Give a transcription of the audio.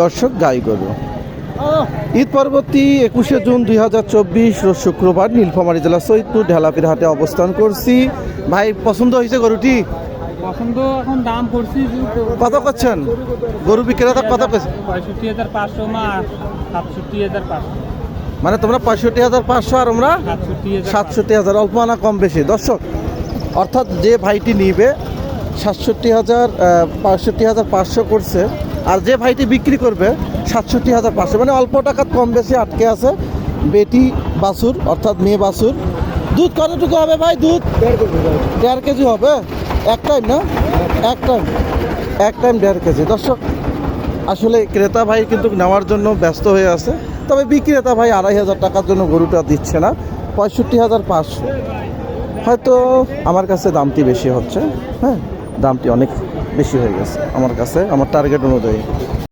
দর্শক গাই গরু। ঈদ পরবর্তী একুশে জুন দুই হাজার চব্বিশ শুক্রবার নীলফামারী জেলা সৈয়দপুর ঢেলাপির হাটে অবস্থান করছি। ভাই পছন্দ হয়েছে গরুটি? পছন্দ এখন দাম করছি কত করছেন? গরু বিক্রেতা কত করছে? পঁয়ষট্টি হাজার পাঁচশো মা সাতষট্টি হাজার পাঁচশো। মানে তোমরা পঁয়ষট্টি হাজার পাঁচশো আর আমরা সাতষট্টি হাজার অল্প না কম বেশি। দর্শক অর্থাৎ যে ভাইটি নিবে সাতষট্টি হাজার পঁয়ষট্টি হাজার পাঁচশো করছে। আর যে ভাইটি বিক্রি করবে সাতষট্টি হাজার পাঁচশো। মানে অল্প টাকা কম বেশি আটকে আছে বেটি বাছুর অর্থাৎ মেয়ে বাছুর। দুধ কতটুকু হবে ভাই দুধ? দেড় কেজি হবে। এক টাইম না? এক টাইম এক টাইম দেড় কেজি। দর্শক আসলে ক্রেতা ভাই কিন্তু নেওয়ার জন্য ব্যস্ত হয়ে আছে। তবে বিক্রেতা ভাই আড়াই হাজার টাকার জন্য গরুটা দিচ্ছে না। পঁয়ষট্টি হাজার পাঁচশো। হয়তো আমার কাছে দামটি বেশি হচ্ছে। হ্যাঁ? দামটি অনেক বেশি হয়ে গেছে আমার কাছে আমার টার্গেট অনুযায়ী।